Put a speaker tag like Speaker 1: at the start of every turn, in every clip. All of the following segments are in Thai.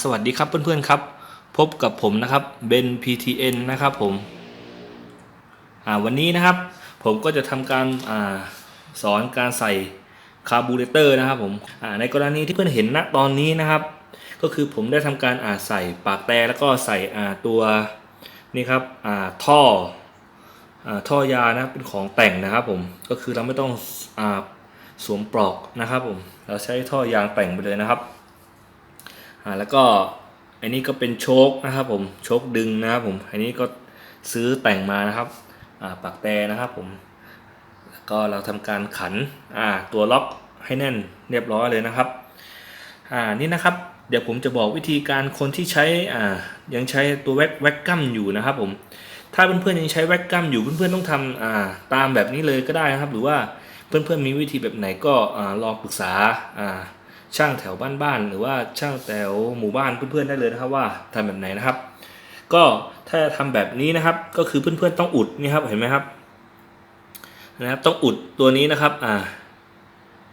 Speaker 1: สวัสดีครับเพื่อนๆครับ พบกับผมนะครับเบน PTN นะครับผมวันนี้นะครับ ผมก็จะทำการอาสอนการใส่คาร์บูเรเตอร์นะครับผมในกรณีที่เพื่อนเห็นณตอนนี้นะครับ ก็คือผมได้ทำการอาใส่ปากแต่แล้วก็ใส่ตัวนี่ครับท่ออท่อยานะเป็นของแต่งนะครับผมก็คือเราไม่ต้องอสวมปลอกนะครับผมเราใช้ท่อยางแต่งไปเลยนะครับ อ่าแล้วก็อันนี้ก็เป็นโชคนะครับผมโชคดึงนะครับผมอันนี้ก็ซื้อแต่งมานะครับอ่าปากแต่นะครับผมแล้วก็เราทำการขันอ่าตัวล็อกให้แน่นเรียบร้อยเลยนะครับอ่านี่นะครับเดี๋ยวผมจะบอกวิธีการคนที่ใช้อ่ายังใช้ตัวแว็กแว็กกัมอยู่นะครับผมถ้าเพื่อนๆยังใช้แว็กกัมอยู่เพื่อนๆต้องทำอ่าตามแบบนี้เลยก็ได้นะครับ หรือว่าเพื่อนๆมีวิธีแบบไหนก็อ่าลองปรึกษาอ่า ช่างแถวบ้านๆหรือว่าช่างแถวหมู่บ้านเพื่อนๆได้เลยนะครับว่าทำแบบไหนนะครับ ก็ถ้าทำแบบนี้นะครับ ก็คือเพื่อนๆต้องอุดนี่ครับเห็นไหมครับนะครับ ต้องอุดตัวนี้นะครับอ่า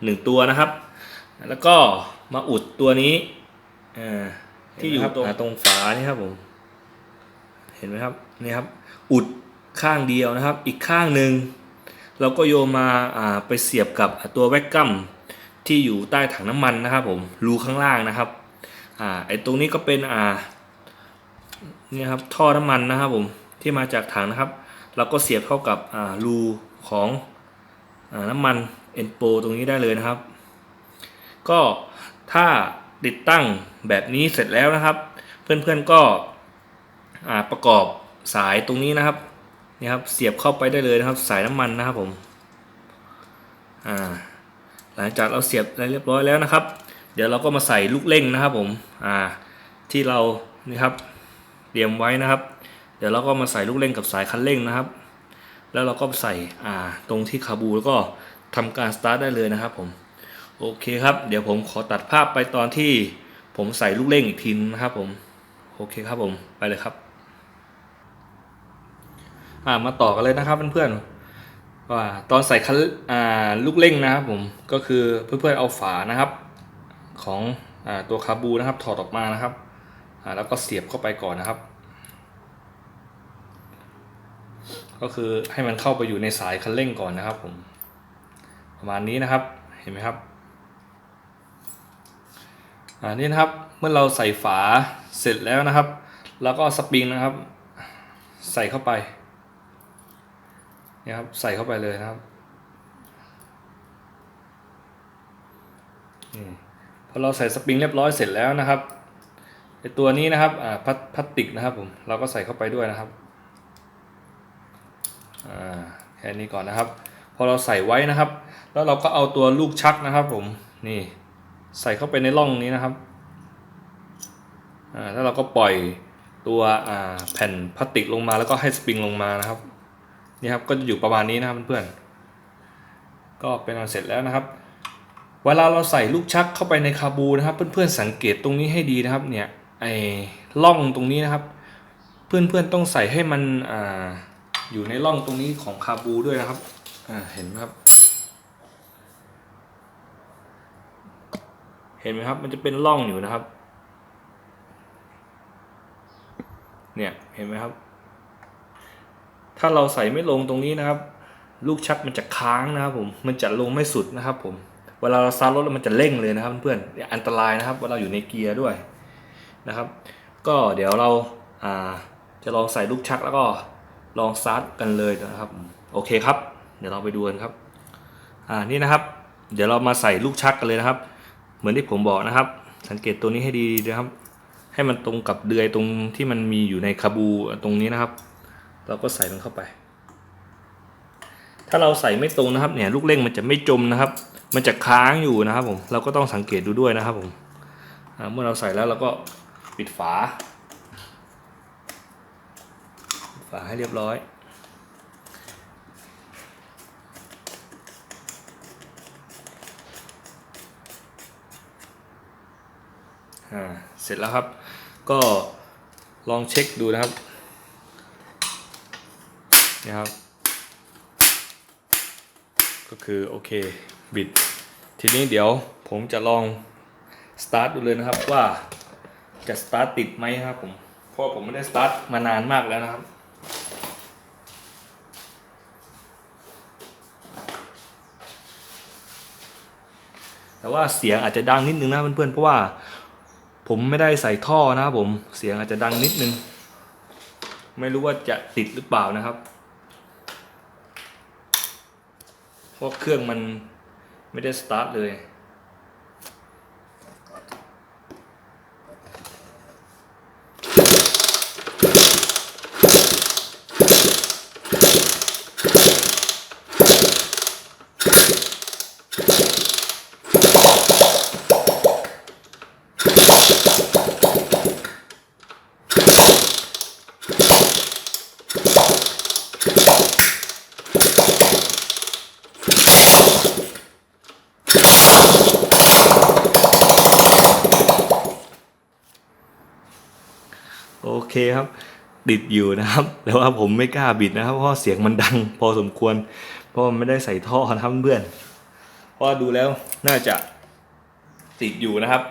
Speaker 1: หนึ่งตัวนะครับ แล้วก็มาอุดตัวนี้อ่าที่อยู่ตรงตรงฝานี่ครับผมเห็นไหมครับนี่ครับ อุดข้างเดียวนะครับ อีกข้างหนึ่งเราก็โยนมาอ่าไปเสียบกับตัวแวกกัม ที่อยู่ใต้ถังน้ำมันนะครับผมรูข้างล่างนะครับอ่าไอตรงนี้ก็เป็นอ่าเนี่ยครับท่อน้ำมันนะครับผมที่มาจากถังนะครับ เราก็เสียบเข้ากับอ่ารูของอ่าน้ำมันเอ็นโปตรงนี้ได้เลยนะครับ ก็ถ้าติดตั้งแบบนี้เสร็จแล้วนะครับ เพื่อนๆก็อ่าประกอบสายตรงนี้นะครับนี่ครับเสียบเข้าไปได้เลยนะครับ สายน้ำมันนะครับผมอ่า หลังจากเราเสียบอะไรเรียบร้อยแล้วนะครับ เดี๋ยวเราก็มาใส่ลูกเร่งนะครับผมอ่าที่เรานี่ครับเตรียมไว้นะครับ เดี๋ยวเราก็มาใส่ลูกเร่งกับสายคันเร่งนะครับ แล้วเราก็ใส่อ่าตรงที่คาบูแล้วก็ทำการสตาร์ทได้เลยนะครับผมโอเคครับ เดี๋ยวผมขอตัดภาพไปตอนที่ผมใส่ลูกเร่งอีกทีนะครับผมโอเคครับผมไปเลยครับ อ่ามาต่อกันเลยนะครับเพื่อนๆ ว่าตอนใส่คันลูกเร่งนะครับผมก็คือเพื่อนๆเอาฝานะครับของอตัวคาบูนะครับถอดออกมานะครับแล้วก็เสียบเข้าไปก่อนนะครับ ก็คือให้มันเข้าไปอยู่ในสายคันเร่งก่อนนะครับผมประมาณนี้นะครับเห็นไหมครับอ่านี่นะครับเมื่อเราใส่ฝาเสร็จแล้วนะครับ แล้วก็สปริงนะครับ ใส่เข้าไป ครับใส่เข้าไปเลยนะครับพอเราใส่สปริงเรียบร้อยเสร็จแล้วนะครับไอตัวนี้นะครับอ่าพลาพลาสติกนะครับผมเราก็ใส่เข้าไปด้วยนะครับแค่นี้ก่อนนะครับ พอเราใส่ไว้นะครับ แล้วเราก็เอาตัวลูกชักนะครับผมนี่ใส่เข้าไปในร่องนี้นะครับแล้วเราก็ปล่อยตัวแผ่นพลาสติกลงมาแล้วก็ให้สปริงลงมานะครับ นี่ครับก็จะอยู่ประมาณนี้นะครับเพื่อนๆก็เป็นอันเสร็จแล้วนะครับ เวลาเราใส่ลูกชักเข้าไปในคาบูนะครับ เพื่อนๆสังเกตตรงนี้ให้ดีนะครับเนี่ยไอ้ร่องตรงนี้นะครับ เพื่อนๆต้องใส่ให้มันอ่าอยู่ในร่องตรงนี้ของคาบูด้วยนะครับอ่าเห็นไหมครับ เห็นไหมครับมันจะเป็นร่องอยู่นะครับ เนี่ยเห็นไหมครับ ถ้าเราใส่ไม่ลงตรงนี้นะครับ ลูกชักมันจะค้างนะครับผมมันจะลงไม่สุดนะครับผมเวลาเราซาร์รถมันจะเร่งเลยนะครับเพื่อนๆอันตรายนะครับเวลาอยู่ในเกียร์ด้วยนะครับ ก็เดี๋ยวเราจะลองใส่ลูกชักแล้วก็ลองซาร์ทกันเลยนะครับ โอเคครับ เดี๋ยวเราไปดูกันครับอ่านี่นะครับ เดี๋ยวเรามาใส่ลูกชักกันเลยนะครับ เหมือนที่ผมบอกนะครับ สังเกตตัวนี้ให้ดีนะครับ ให้มันตรงกับเดือยตรงที่มันมีอยู่ในคาบูตรงนี้นะครับ เราก็ใส่มันเข้าไป ถ้าเราใส่ไม่ตรงนะครับเนี่ยลูกเร่งมันจะไม่จมนะครับ มันจะค้างอยู่นะครับผมเราก็ต้องสังเกตดูด้วยนะครับผมเมื่อเราใส่แล้วเราก็ปิดฝาฝาให้เรียบร้อย เสร็จแล้วครับ ก็ลองเช็คดูนะครับ นะครับ ก็คือโอเคบิด ทีนี้เดี๋ยวผมจะลองสตาร์ทดูเลยนะครับว่าจะสตาร์ทติดไหมครับผม เพราะผมไม่ได้สตาร์ทมานานมากแล้วนะครับแต่ว่าเสียงอาจจะดังนิดนึงนะเพื่อนๆ เพราะว่าผมไม่ได้ใส่ท่อนะครับผม เสียงอาจจะดังนิดนึง ไม่รู้ว่าจะติดหรือเปล่านะครับ เพราะเครื่องมันไม่ได้สตาร์ทเลย คครับติดอยู่นะครับ แต่ว่าผมไม่กล้าบิดนะครับ เพราะเสียงมันดัง พอสมควร เพราะมันไม่ได้ใส่ท่อนะครับเพื่อนเพราะดูแล้วน่าจะติดอยู่นะครับ